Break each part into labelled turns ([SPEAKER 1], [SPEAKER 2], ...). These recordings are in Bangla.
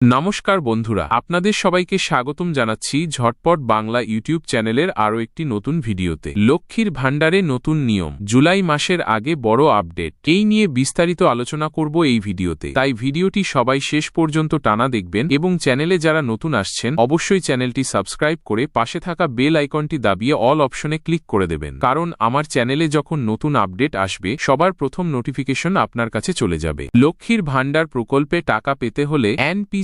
[SPEAKER 1] নমস্কার বন্ধুরা, আপনাদের সবাইকে স্বাগতম জানাচ্ছি ঝটপট বাংলা ইউটিউব চ্যানেলের আরও একটি নতুন ভিডিওতে। লক্ষ্মীর ভাণ্ডারে নতুন নিয়ম। জুলাই মাসের আগে বড় আপডেট। এই নিয়ে বিস্তারিত আলোচনা করব এই ভিডিওতে। তাই ভিডিওটি সবাই শেষ পর্যন্ত টানা দেখবেন এবং চ্যানেলে যারা নতুন আসছেন, অবশ্যই চ্যানেলটি সাবস্ক্রাইব করে পাশে থাকা বেল আইকনটি দাবিয়ে অল অপশনে ক্লিক করে দেবেন। কারণ আমার চ্যানেলে যখন নতুন আপডেট আসবে, সবার প্রথম নোটিফিকেশন আপনার কাছে চলে যাবে। লক্ষ্মীর ভাণ্ডার প্রকল্পে টাকা পেতে হলে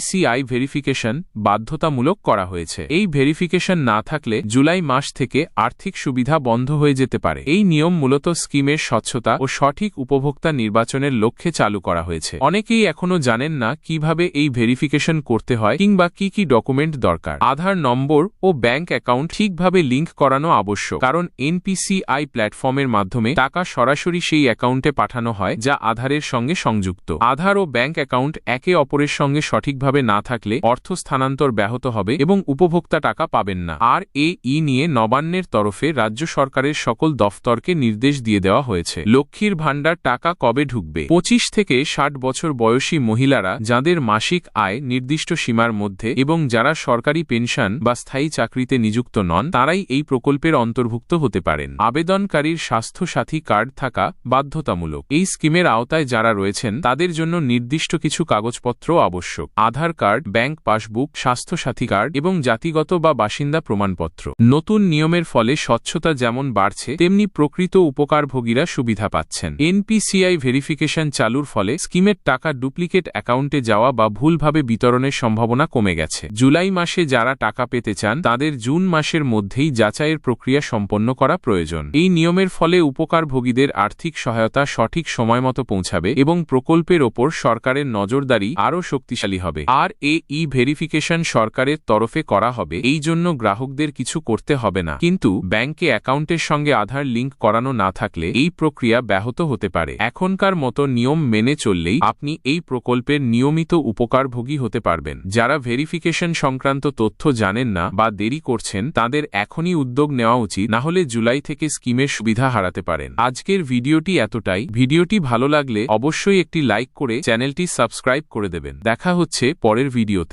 [SPEAKER 1] এনপিসিআই ভেরিফিকেশন বাধ্যতামূলক করা হয়েছে। এই ভেরিফিকেশন না থাকলে জুলাই মাস থেকে আর্থিক সুবিধা বন্ধ হয়ে যেতে পারে। এই নিয়ম মূলত স্কিমের স্বচ্ছতা ও সঠিক উপভোক্তা নির্বাচনের লক্ষ্যে চালু করা হয়েছে। অনেকেই এখনও জানেন না কীভাবে এই ভেরিফিকেশন করতে হয় কিংবা কি কি ডকুমেন্ট দরকার। আধার নম্বর ও ব্যাংক অ্যাকাউন্ট ঠিকভাবে লিঙ্ক করানো আবশ্যক, কারণ এনপিসিআই প্ল্যাটফর্মের মাধ্যমে টাকা সরাসরি সেই অ্যাকাউন্টে পাঠানো হয়, যা আধারের সঙ্গে সংযুক্ত। আধার ও ব্যাংক অ্যাকাউন্ট একে অপরের সঙ্গে সঠিকভাবে না থাকলে অর্থ স্থানান্তর ব্যাহত হবে এবং উপভোক্তা টাকা পাবেন না। আর এ ই নিয়ে নবান্নের তরফে রাজ্য সরকারের সকল দফতরকে নির্দেশ দিয়ে দেওয়া হয়েছে। লক্ষ্মীর ভাণ্ডার টাকা কবে ঢুকবে? পঁচিশ থেকে ষাট বছর বয়সী মহিলারা যাদের মাসিক আয় নির্দিষ্ট সীমার মধ্যে এবং যারা সরকারি পেনশন বা স্থায়ী চাকরিতে নিযুক্ত নন, তারাই এই প্রকল্পের অন্তর্ভুক্ত হতে পারেন। আবেদনকারীর স্বাস্থ্য সাথী কার্ড থাকা বাধ্যতামূলক। এই স্কিমের আওতায় যারা রয়েছেন, তাদের জন্য নির্দিষ্ট কিছু কাগজপত্র আবশ্যক। আধার কার্ড, ব্যাংক পাসবুক স্বাস্থ্য সাথী কার্ড এবং জাতিগত বা বাসিন্দা প্রমাণপত্র। নতুন নিয়মের ফলে স্বচ্ছতা যেমন বাড়ছে, তেমনি প্রকৃত উপকারভোগীরা সুবিধা পাচ্ছেন। এনপিসিআই ভেরিফিকেশন চালুর ফলে স্কিমের টাকা ডুপ্লিকেট অ্যাকাউন্টে যাওয়া বা ভুলভাবে বিতরণের সম্ভাবনা কমে গেছে। জুলাই মাসে যারা টাকা পেতে চান, তাদের জুন মাসের মধ্যেই যাচাইয়ের প্রক্রিয়া সম্পন্ন করা প্রয়োজন। এই নিয়মের ফলে উপকারভোগীদের আর্থিক সহায়তা সঠিক সময়মতো পৌঁছাবে এবং প্রকল্পের ওপর সরকারের নজরদারি আরও শক্তিশালী হবে। আর এ ই ভেরিফিকেশন সরকারের তরফে করা হবে। এই জন্য গ্রাহকদের কিছু করতে হবে না। কিন্তু ব্যাংকে অ্যাকাউন্টের সঙ্গে আধার লিঙ্ক করানো না থাকলে এই প্রক্রিয়া ব্যাহত হতে পারে। এখনকার মতো নিয়ম মেনে চললেই আপনি এই প্রকল্পের নিয়মিত উপকারভোগী হতে পারবেন। যারা ভেরিফিকেশন সংক্রান্ত তথ্য জানেন না বা দেরি করছেন, তাদের এখনই উদ্যোগ নেওয়া উচিত। না হলে জুলাই থেকে স্কিমের সুবিধা হারাতে পারেন। আজকের ভিডিওটি এতটাই। ভিডিওটি ভালো লাগলে অবশ্যই একটি লাইক করে চ্যানেলটি সাবস্ক্রাইব করে দেবেন। দেখা হচ্ছে পরের ভিডিওতে।